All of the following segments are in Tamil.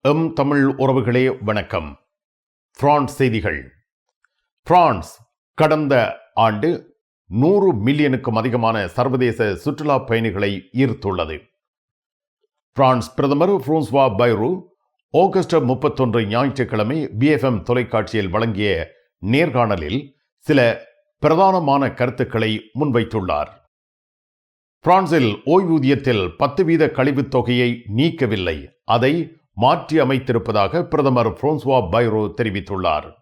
எம் தமிழ் உறவுகளே வணக்கம். பிரான்ஸ் செய்திகள். பிரான்ஸ் கடந்த ஆண்டு நூறு மில்லியனுக்கும் அதிகமான சர்வதேச சுற்றுலா பயணிகளை ஈர்த்துள்ளது. பிரான்ஸ் பிரதமர் ஃப்ரான்ஸ்வா பைரு ஆகஸ்ட் முப்பத்தொன்று ஞாயிற்றுக்கிழமை பிஎஃப்எம் தொலைக்காட்சியில் வழங்கிய நேர்காணலில் சில பிரதானமான கருத்துக்களை முன்வைத்துள்ளார். பிரான்சில் ஓய்வூதியத்தில் பத்து வீத கழிவுத் தொகையை நீக்கவில்லை. அதை மாற்றி அமைத்திருப்பதாக பிரதமர் பிரான்சுவா பைரோ தெரிவித்துள்ளார்.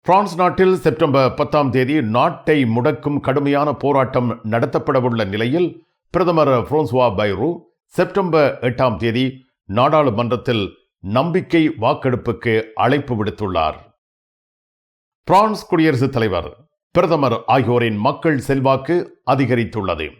பிரான்ஸ் நாட்டில் செப்டம்பர் பத்தாம் தேதி நாட்டை முடக்கும் கடுமையான போராட்டம் நடத்தப்படவுள்ள நிலையில் பிரதமர் பிரான்சுவா பைரோ செப்டம்பர் எட்டாம் தேதி நாடாளுமன்றத்தில் நம்பிக்கை வாக்கெடுப்புக்கு அழைப்பு விடுத்துள்ளார். பிரான்ஸ் குடியரசுத் தலைவர் பிரதமர் ஆகியோரின் மக்கள் செல்வாக்கு அதிகரித்துள்ளது.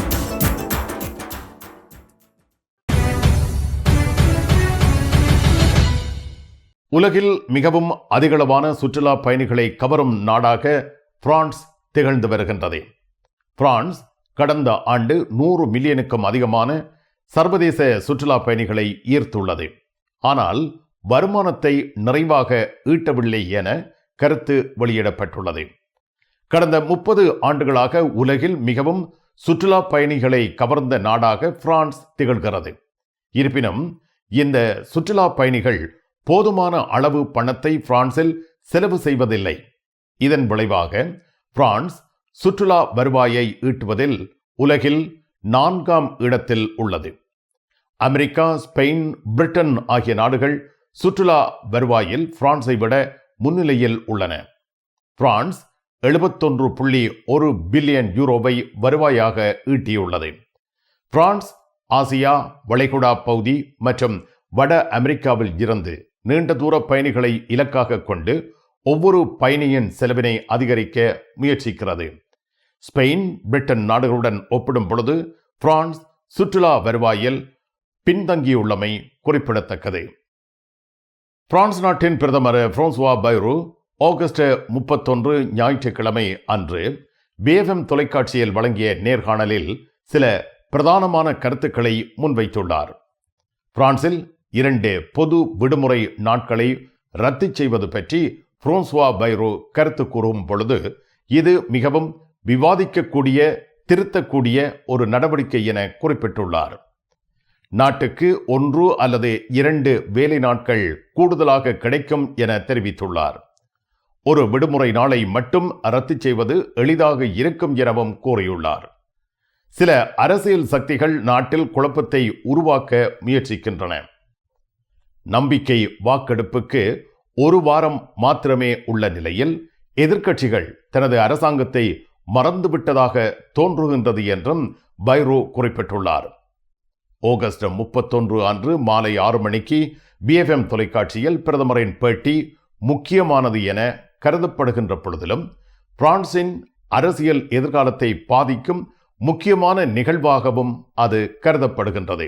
உலகில் மிகவும் அதிகளவான சுற்றுலா பயணிகளை கவரும் நாடாக பிரான்ஸ் திகழ்ந்து வருகின்றது. பிரான்ஸ் கடந்த ஆண்டு நூறு மில்லியனுக்கும் அதிகமான சர்வதேச சுற்றுலா பயணிகளை ஈர்த்துள்ளது. ஆனால் வருமானத்தை நிறைவாக ஈட்டவில்லை என கருத்து வெளியிடப்பட்டுள்ளது. கடந்த முப்பது ஆண்டுகளாக உலகில் மிகவும் சுற்றுலா பயணிகளை கவர்ந்த நாடாக பிரான்ஸ் திகழ்கிறது. இருப்பினும் இந்த சுற்றுலா பயணிகள் போதுமான அளவு பணத்தை பிரான்சில் செலவு செய்வதில்லை. இதன் விளைவாக பிரான்ஸ் சுற்றுலா வருவாயை ஈட்டுவதில் உலகில் நான்காம் இடத்தில் உள்ளது. அமெரிக்கா ஸ்பெயின் பிரிட்டன் ஆகிய நாடுகள் சுற்றுலா வருவாயில் பிரான்ஸை விட முன்னிலையில் உள்ளன. பிரான்ஸ் எழுபத்தொன்று புள்ளி ஒரு பில்லியன் யூரோவை வருவாயாக ஈட்டியுள்ளது. பிரான்ஸ் ஆசியா வளைகுடா பகுதி மற்றும் வட அமெரிக்காவில் இருந்து நீண்ட தூர பயணிகளை இலக்காக கொண்டு ஒவ்வொரு பயணியின் செலவினை அதிகரிக்க முயற்சிக்கிறது. ஸ்பெயின் பிரிட்டன் நாடுகளுடன் ஒப்பிடும் பொழுது பிரான்ஸ் சுற்றுலா வருவாயில் பின்தங்கியுள்ளமை குறிப்பிடத்தக்கது. பிரான்ஸ் நாட்டின் பிரதமர் பிரான்சுவா பைரு ஆகஸ்ட் முப்பத்தொன்று ஞாயிற்றுக்கிழமை அன்று பிஎஃப்எம் தொலைக்காட்சியில் வழங்கிய நேர்காணலில் சில பிரதானமான கருத்துக்களை முன்வைத்துள்ளார். பிரான்சில் இரண்டு பொது விடுமுறை நாட்களை ரத்து செய்வது பற்றி புரோன்சுவா பைரோ கருத்து கூறும் பொழுது இது மிகவும் விவாதிக்கக்கூடிய திருத்தக்கூடிய ஒரு நடவடிக்கை என குறிப்பிட்டுள்ளார். நாட்டுக்கு ஒன்று அல்லது இரண்டு வேலை நாட்கள் கூடுதலாக கிடைக்கும் என தெரிவித்துள்ளார். ஒரு விடுமுறை நாளை மட்டும் ரத்து செய்வது எளிதாக இருக்கும் எனவும் கூறியுள்ளார். சில அரசியல் சக்திகள் நாட்டில் குழப்பத்தை உருவாக்க முயற்சிக்கின்றன. நம்பிக்கை வாக்கெடுப்புக்கு ஒரு வாரம் மாத்திரமே உள்ள நிலையில் எதிர்க்கட்சிகள் தனது அரசாங்கத்தை மறந்துவிட்டதாக தோன்றுகின்றது என்றும் பைரோ குறிப்பிட்டுள்ளார். ஆகஸ்ட் முப்பத்தொன்று அன்று மாலை ஆறு மணிக்கு பிஎஃப்எம் தொலைக்காட்சியில் பிரதமரின் பேட்டி முக்கியமானது என கருதப்படுகின்ற பொழுதிலும் பிரான்சின் அரசியல் எதிர்காலத்தை பாதிக்கும் முக்கியமான நிகழ்வாகவும் அது கருதப்படுகின்றது.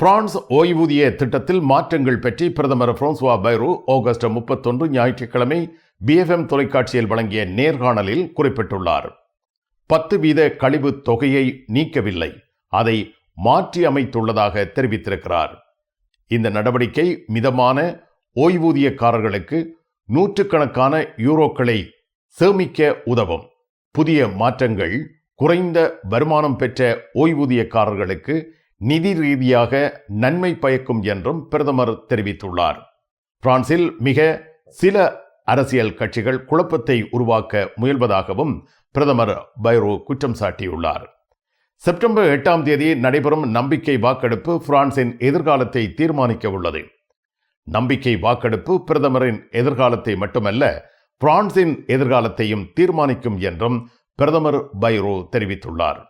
பிரான்ஸ் ஓய்வூதிய திட்டத்தில் மாற்றங்கள் பற்றி பிரதமர் பிரான்சுவா பைரோ ஆகஸ்ட் முப்பத்தொன்று ஞாயிற்றுக்கிழமை பிஎஃப்எம் தொலைக்காட்சியில் வழங்கிய நேர்காணலில் குறிப்பிட்டுள்ளார். பத்து வீத கழிவு தொகையை நீக்கவில்லை. அதை மாற்றி அமைத்துள்ளதாக தெரிவித்திருக்கிறார். இந்த நடவடிக்கை மிதமான ஓய்வூதியக்காரர்களுக்கு நூற்றுக்கணக்கான யூரோக்களை சேமிக்க உதவும். புதிய மாற்றங்கள் குறைந்த வருமானம் பெற்ற ஓய்வூதியக்காரர்களுக்கு நிதி ரீதியாக நன்மை பயக்கும் என்றும் பிரதமர் தெரிவித்துள்ளார். பிரான்சில் மிக சில அரசியல் கட்சிகள் குழப்பத்தை உருவாக்க முயல்வதாகவும் பிரதமர் பைரோ குற்றம் சாட்டியுள்ளார். செப்டம்பர் எட்டாம் தேதி நடைபெறும் நம்பிக்கை வாக்கெடுப்பு பிரான்சின் எதிர்காலத்தை தீர்மானிக்க உள்ளது. நம்பிக்கை வாக்கெடுப்பு பிரதமரின் எதிர்காலத்தை மட்டுமல்ல பிரான்சின் எதிர்காலத்தையும் தீர்மானிக்கும் என்றும் பிரதமர் பைரோ தெரிவித்துள்ளார்.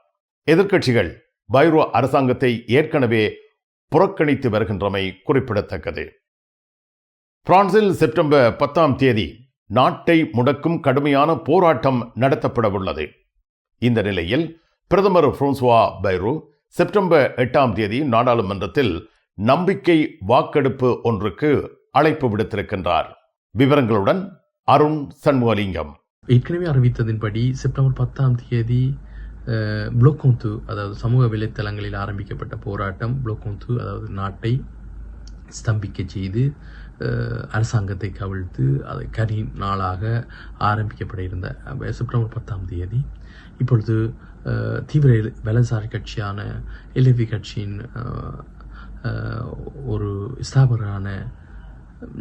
எதிர்க்கட்சிகள் பைரோ அரசாங்கத்தை ஏற்கனவே புறக்கணித்து வருகின்றமை குறிப்பிடத்தக்கது. பிரான்சில் செப்டம்பர் பத்தாம் தேதி நாட்டை முடக்கும் கடுமையான போராட்டம் நடத்தப்பட உள்ளது இந்த நிலையில் பிரதமர் பிரான்சுவா பைரோ செப்டம்பர் எட்டாம் தேதி நாடாளுமன்றத்தில் நம்பிக்கை வாக்கெடுப்பு ஒன்றுக்கு அழைப்பு விடுத்திருக்கின்றார். விவரங்களுடன் அருண் சண்முகலிங்கம். ஏற்கனவே அறிவித்ததின்படி செப்டம்பர் பத்தாம் தேதி புளோக்கோந்து அதாவது சமூக வலைத்தளங்களில் ஆரம்பிக்கப்பட்ட போராட்டம் புளோக்கோந்து அதாவது நாட்டை ஸ்தம்பிக்க செய்து அரசாங்கத்தை கவிழ்த்து அதை கனி நாளாக ஆரம்பிக்கப்பட இருந்த செப்டம்பர் பத்தாம் தேதி. இப்பொழுது தீவிர வலசாரி கட்சியான எல்எஃபி கட்சியின் ஒரு ஸ்தாபகரான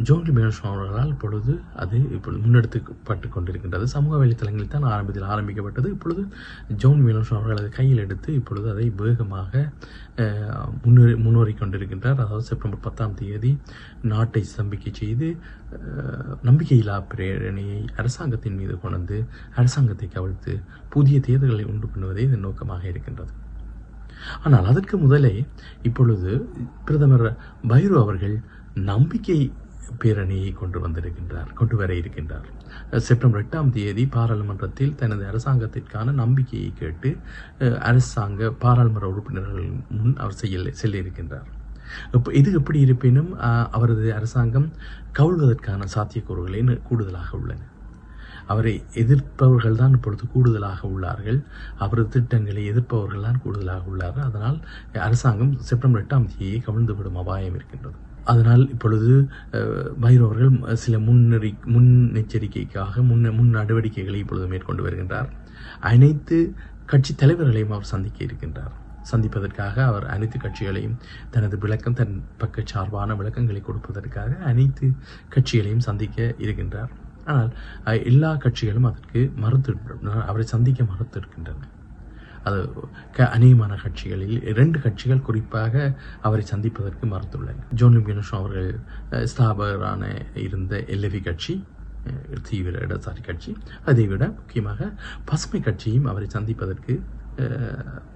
ஜோன்லி மேனோஷ் அவர்களால் இப்பொழுது அது இப்பொழுது முன்னெடுத்துப்பட்டு கொண்டிருக்கின்றது சமூக வலைத்தளங்களில் தான் ஆரம்பத்தில் ஆரம்பிக்கப்பட்டது. இப்பொழுது ஜோன் மேனோஷ் அவர்கள் அதை கையில் எடுத்து இப்பொழுது அதை வேகமாக முன்னேறி முன்னேறி கொண்டிருக்கின்றார் அதாவது செப்டம்பர் பத்தாம் தேதி நாட்டை சம்பிக்கை செய்து நம்பிக்கையில்லா பிரேரணையை அரசாங்கத்தின் மீது கொண்டு அரசாங்கத்தை கவிழ்த்து புதிய தேர்தல்களை உண்டு பண்ணுவதே இதன் நோக்கமாக இருக்கின்றது. ஆனால் அதற்கு முதலே இப்பொழுது பிரதமர் பைரு அவர்கள் நம்பிக்கை பேரணியை கொண்டு வந்திருக்கின்றார் கொண்டு வர இருக்கின்றார். செப்டம்பர் எட்டாம் தேதி பாராளுமன்றத்தில் தனது அரசாங்கத்திற்கான நம்பிக்கையை கேட்டு அரசாங்க பாராளுமன்ற உறுப்பினர்கள் முன் அவர் செய்ய செல்ல இருக்கின்றார் இப்போ இது எப்படி இருப்பினும் அவரது அரசாங்கம் கவுழ்வதற்கான சாத்தியக்கூறுகளே கூடுதலாக உள்ளன. அவரை எதிர்ப்பவர்கள் தான் இப்பொழுது கூடுதலாக உள்ளார்கள். அவரது திட்டங்களை எதிர்ப்பவர்கள் தான் கூடுதலாக உள்ளார்கள். அதனால் அரசாங்கம் செப்டம்பர் எட்டாம் தேதியை கவிழ்ந்துவிடும் அபாயம் இருக்கின்றது. அதனால் இப்பொழுது அஹ், பைரோ அவர்கள் சில முன்னெறி முன்னெச்சரிக்கைக்காக முன் முன் நடவடிக்கைகளை இப்பொழுது மேற்கொண்டு வருகின்றார். அனைத்து கட்சி தலைவர்களையும் அவர் சந்திக்க இருக்கின்றார். சந்திப்பதற்காக அவர் அனைத்து கட்சிகளையும் தனது விளக்கம் தன் பக்க சார்பான விளக்கங்களை கொடுப்பதற்காக அனைத்து கட்சிகளையும் சந்திக்க இருக்கின்றார். ஆனால் எல்லா கட்சிகளும் அதற்கு மறுத்து அவரை சந்திக்க மறுத்திருக்கின்றன. அது க அநேகமான கட்சிகளில் இரண்டு கட்சிகள் குறிப்பாக அவரை சந்திப்பதற்கு மறுத்துள்ளன ஜோன் லிம்பியனுஷோ அவர்கள் ஸ்தாபகரான இருந்த எல்எவி கட்சி தீவிர இடசாரி கட்சி. அதை விட முக்கியமாக பசுமை கட்சியும் அவரை சந்திப்பதற்கு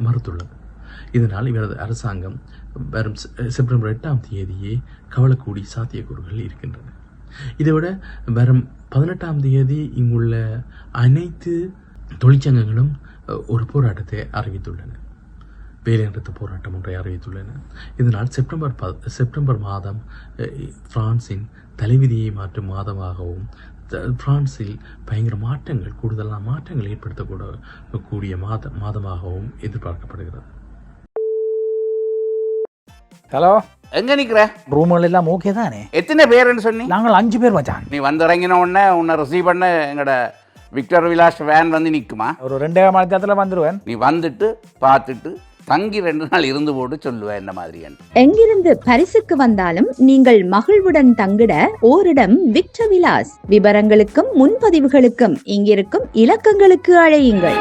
மறுத்துள்ளது. இதனால் இவரது அரசாங்கம் வரும் செப்டம்பர் எட்டாம் தேதியே கவலக்கூடி சாத்தியக்கூறுகள் இருக்கின்றன. இதைவிட வரும் பதினெட்டாம் தேதி இங்குள்ள அனைத்து தொழிற்சங்கங்களும் ஒரு போராட்டத்தை அறிவித்துள்ளன. வேலைநிறுத்த போராட்டம் ஒன்றை அறிவித்துள்ளன. இதனால் செப்டம்பர் ப செப்டம்பர் மாதம் பிரான்சின் தலைவிதியை மாற்றும் மாதமாகவும் பிரான்சில் பயங்கர மாற்றங்கள் கூடுதலான மாற்றங்கள் ஏற்படுத்தக்கூட கூடிய மாத மாதமாகவும் எதிர்பார்க்கப்படுகிறது. ஹலோ? எங்க நிக்கிற? ரூம்கள் எல்லாம் ஓகே தானே? எத்தனை பேருன்னு சொன்னி? நாங்கள் அஞ்சு பேர் மச்சான். நீ வந்து இறங்கின உடனே உன்னை ரிசீவ் பண்ண எங்கட விக்டர் விலாஸ் வேன் வந்து நிக்குமா? ஒரு ரெண்டே மணி நேரத்தில் வந்துடுவேன் நீ வந்துட்டு பார்த்துட்டு தங்கி ரெண்டு நாள் இருந்து போட்டு சொல்லுவேன் என்ன மாதிரியான்னு எங்கிருந்து பரிசுக்கு வந்தாலும் நீங்கள் மகிழ்வுடன் தங்கிட ஓரிடம் விக்டர் விலாஸ் விவரங்களுக்கும் முன்பதிவுகளுக்கும் இங்கிருக்கும் இலக்கங்களுக்கு அழையுங்கள்.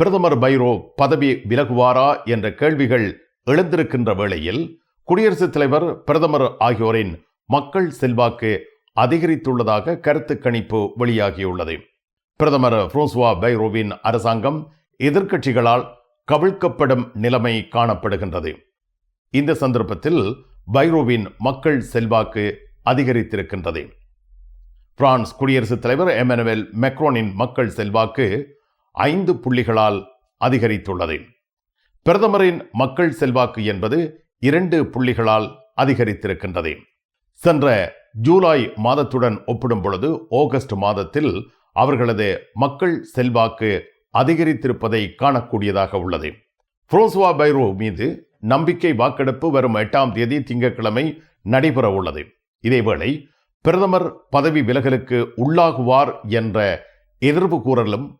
பிரதமர் பைரோ பதவி விலகுவாரா என்ற கேள்விகள் எழுந்திருக்கின்ற வேளையில் குடியரசுத் தலைவர் பிரதமர் ஆகியோரின் மக்கள் செல்வாக்கு அதிகரித்துள்ளதாக கருத்து கணிப்பு வெளியாகியுள்ளது. பிரதமர் புரோஸ்வா பைரோவின் அரசாங்கம் எதிர்க்கட்சிகளால் கவிழ்க்கப்படும் நிலைமை காணப்படுகின்றது. இந்த சந்தர்ப்பத்தில் பைரோவின் மக்கள் செல்வாக்கு அதிகரித்திருக்கின்றது. பிரான்ஸ் குடியரசுத் தலைவர் எமனுவேல் மெக்ரோனின் மக்கள் செல்வாக்கு ஐந்து புள்ளிகளால் அதிகரித்துள்ளது. பிரதமரின் மக்கள் செல்வாக்கு என்பது இரண்டு புள்ளிகளால் அதிகரித்திருக்கின்றது. சென்ற ஜூலை மாதத்துடன் ஒப்பிடும் பொழுது ஆகஸ்ட் மாதத்தில் அவர்களது மக்கள் செல்வாக்கு அதிகரித்திருப்பதை காணக்கூடியதாக உள்ளது. புரோசுவா பைரோ மீது நம்பிக்கை வாக்கெடுப்பு வரும் எட்டாம் தேதி திங்கட்கிழமை நடைபெற உள்ளது. இதேவேளை பிரதமர் பதவி விலகலுக்கு உள்ளாகுவார் என்ற எதிர்வு கூறலும்